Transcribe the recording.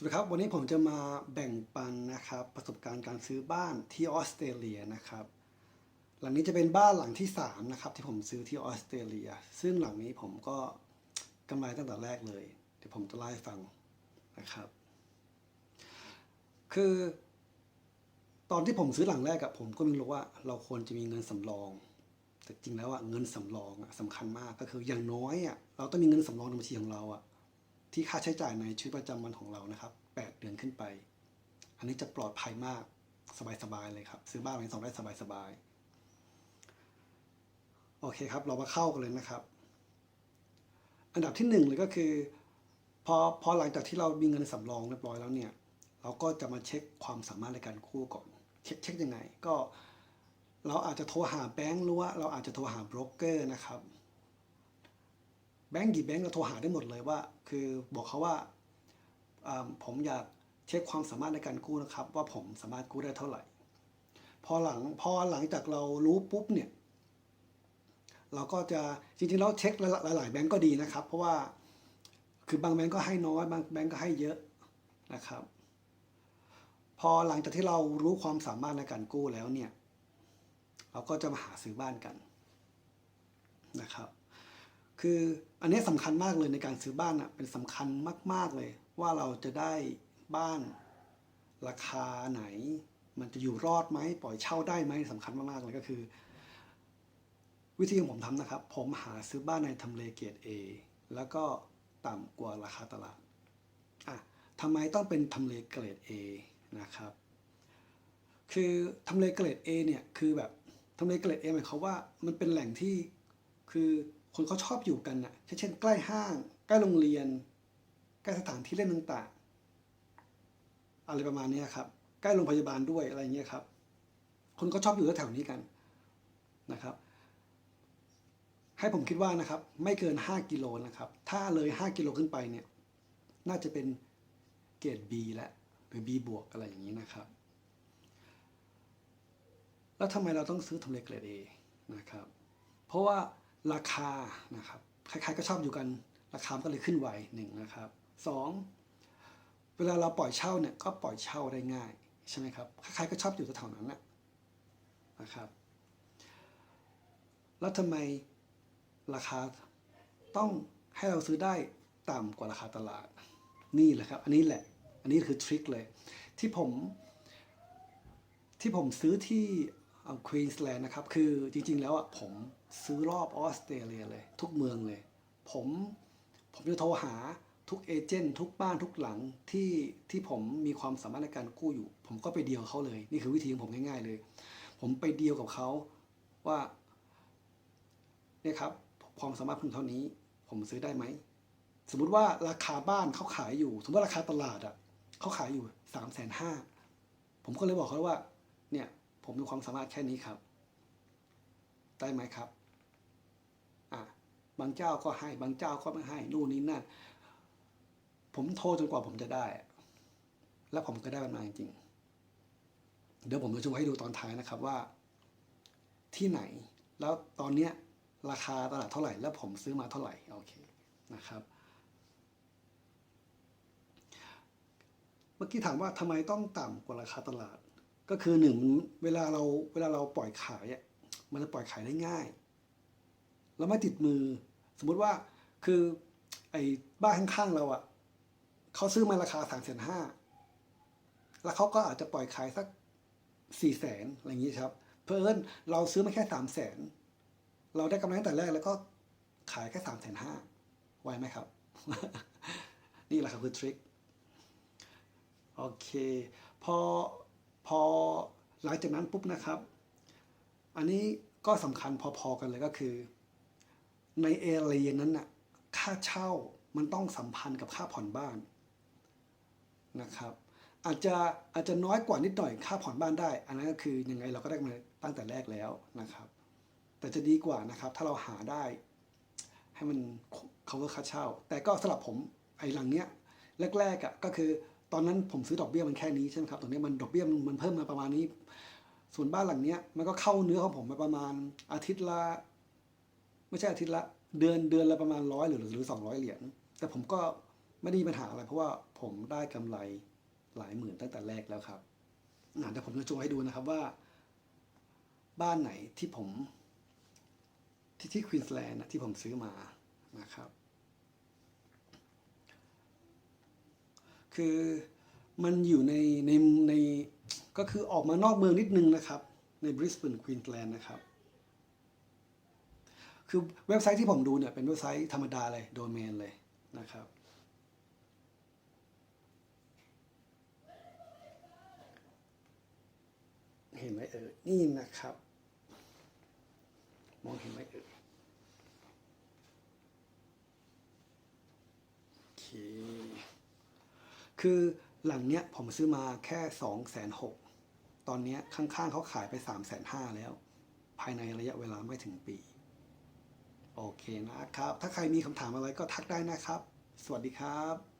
สวัสดีครับ วันนี้ผมจะมาแบ่งปันนะครับ ประสบการณ์การซื้อบ้านที่ออสเตรเลียนะครับ หลังนี้จะเป็นบ้านหลังที่สามนะครับที่ผมซื้อที่ออสเตรเลีย ซึ่งหลังนี้ผมก็กำไรตั้งแต่แรกเลยเดี๋ยวผมจะเล่าให้ฟังนะครับ คือ ตอนที่ผมซื้อหลังแรกอะผมก็ไม่รู้ว่าเราควรจะมีเงินสำรอง แต่จริงแล้วอะเงินสำรองอะสำคัญมากก็คืออย่างน้อยอะเราต้องมีเงินสำรองในบัญชีของเราอะ ที่ค่าใช้จ่ายในชีวิตประจำวันของเรานะครับ 8 เดือนขึ้นไป อันนี้จะปลอดภัยมากสบายๆเลยครับ ซื้อบ้านเป็นสองได้สบายๆ โอเคครับ เรามาเข้ากันเลยนะครับ อันดับที่หนึ่งเลยก็คือพอพอหลังจากที่เรามีเงินสำรองเรียบร้อยแล้วเนี่ย เราก็จะมาเช็คความสามารถในการกู้ก่อน เช็คเช็คยังไง ก็เราอาจจะโทรหาแบงก์หรือว่าเราอาจจะโทรหาโบรกเกอร์นะครับ แบงก์กี่แบงก์เราโทรหาได้หมดเลยว่า คือบอกเขาว่าอ่าผมอยากเช็คความสามารถในการกู้นะครับ ว่าผมสามารถกู้ได้เท่าไหร่ พอหลังพอหลังจากเรารู้ปุ๊บเนี่ยเราก็จะจริงๆแล้วเช็คหลายๆแบงก์ก็ดีนะครับ เพราะว่าคือบางแบงก์ก็ให้น้อยบางแบงก์ก็ให้เยอะนะครับ พอหลังจากที่เรารู้ความสามารถในการกู้แล้วเนี่ย เราก็จะมาหาซื้อบ้านกันนะครับ คืออันนี้สำคัญมากเลยในการซื้อบ้านอะเป็นสำคัญมาก ๆเลย ว่าเราจะได้บ้านราคาไหน มันจะอยู่รอดไหมปล่อยเช่าได้ไหมสำคัญมากๆเลยก็คือ วิธีของผมทำนะครับ ผมหาซื้อบ้านในทำเลเกรด A แล้วก็ต่ำกว่าราคาตลาดอะทำไมต้องเป็นทำเลเกรด A นะครับ คือทำเลเกรด A เนี่ยคือแบบทำเลเกรด A หมายความว่ามันเป็นแหล่งที่คือ คนเขาชอบอยู่กันน่ะเช่นใกล้ห้าง ใกล้โรงเรียน ใกล้สถานที่เล่นต่างๆ อะไรประมาณนี้ครับ ใกล้โรงพยาบาลด้วยอะไรเงี้ยครับ คนก็ชอบอยู่แถวนี้กันนะครับ ให้ผมคิดว่านะครับ ไม่เกิน 5 กิโลนะครับ ถ้าเลย 5 กิโลขึ้นไปเนี่ย น่าจะเป็นเกรด B แล้วหรือ B บวกอะไรอย่างนี้นะครับ แล้วทำไมเราต้องซื้อทำเลเกรด A นะครับ เพราะว่า ราคานะครับใครๆก็ชอบอยู่กันราคามันก็เลยขึ้นไวหนึ่งนะครับสองเวลาเราปล่อยเช่าเนี่ยก็ปล่อยเช่าได้ง่ายใช่ไหมครับใครๆก็ชอบอยู่แถวๆนั้นนะนะครับแล้วทำไมราคาต้องให้เราซื้อได้ต่ำกว่าราคาตลาด นี่แหละครับอันนี้แหละ อันนี้คือทริคเลย ที่ผมที่ผมซื้อที่ ควีนส์แลนด์นะครับ คือจริงๆ แล้วอะผมซื้อรอบออสเตรเลียเลย ทุกเมืองเลย ผมผมจะโทรหาทุกเอเจนต์ทุกบ้านทุกหลังที่ที่ผมมีความสามารถในการกู้อยู่ ผมก็ไปเดียวเขาเลย นี่คือวิธีของผมง่ายๆเลย ผมไปเดียวกับเขาว่าเนี่ยครับความสามารถผมเท่านี้ ผมซื้อได้ไหมสมมุติว่าราคาบ้านเขาขายอยู่ สมมติว่าราคาตลาดอะเขาขายอยู่สามแสนห้าผมก็เลยบอกเขาว่า เนี่ย ผมมีความสามารถแค่นี้ครับ ได้ไหมครับอะบางเจ้าก็ให้ บางเจ้าก็ไม่ให้ นู่นนี่นั่น ผมโทรจนกว่าผมจะได้ แล้วผมก็ได้มันมาจริงๆเดี๋ยวผมจะโชว์ให้ดูตอนท้ายนะครับว่า ที่ไหน แล้วตอนเนี้ยราคาตลาดเท่าไหร่ แล้วผมซื้อมาเท่าไหร่ โอเค นะครับ เมื่อกี้ถามว่าทำไมต้องต่ำกว่าราคาตลาด ก็คือหนึ่งเวลาเราเวลาเราปล่อยขายอะมันจะปล่อยขายได้ง่าย แล้วไม่ติดมือ สมมุติว่าคือไอ้บ้านข้างๆเราอะเขาซื้อมาราคาสามแสนห้าแล้วเขาก็อาจจะปล่อยขายสักสี่แสนอะไรอย่างนี้ครับ เพิ่นเราซื้อมาแค่สามแสนเราได้กำไรตั้งแต่แรกแล้วก็ขายแค่สามแสนห้าไหวไหมครับ นี่แหละครับคือทริคโอเค พอ พอหลังจากนั้นปุ๊บนะครับ อันนี้ก็สำคัญพอๆกันเลยก็คือ ในเอเรียนั้นน่ะค่าเช่ามันต้องสัมพันธ์กับค่าผ่อนบ้านนะครับ อาจจะอาจจะน้อยกว่านิดหน่อยค่าผ่อนบ้านได้ อันนั้นก็คือยังไงเราก็ได้มาตั้งแต่แรกแล้วนะครับ แต่จะดีกว่านะครับ ถ้าเราหาได้ ให้มัน cover ค่าเช่า แต่ก็สำหรับผมไอ้หลังเนี้ยแรกๆอะก็คือ ตอนนั้นผมซื้อดอกเบี้ยมันแค่นี้ใช่ไหมครับตอนนี้มันดอกเบี้ยมันเพิ่มมาประมาณนี้ ส่วนบ้านหลังเนี้ยมันก็เข้าเนื้อของผมมาประมาณอาทิตย์ละ ไม่ใช่อาทิตย์ละ เดือนเดือนละประมาณร้อยหรือหรือสองร้อยเหรียญแต่ผมก็ไม่ได้มีปัญหาอะไร เพราะว่าผมได้กำไรหลายหมื่นตั้งแต่แรกแล้วครับอ่าเดี๋ยวผมจะโชว์ให้ดูนะครับว่า บ้านไหนที่ผม ที่ที่ควีนสแลนด์ที่ผมซื้อมานะครับ คือมันอยู่ในในในก็คือออกมานอกเมืองนิดนึงนะครับ ในบริสเบนควีนสแลนด์นะครับ คือเว็บไซต์ที่ผมดูเนี่ยเป็นเว็บไซต์ธรรมดาเลยโดเมนเลยนะครับเห็นไหมเอ่ยนี่นะครับ มองเห็นไหมเอ่ยโอเค คือหลังเนี้ยผมซื้อมาแค่สองแสนหกตอนเนี้ยข้างๆเขาขายไปสามแสนห้าแล้ว ภายในระยะเวลาไม่ถึงปี โอเคนะครับ ถ้าใครมีคำถามอะไรก็ทักได้นะครับ สวัสดีครับ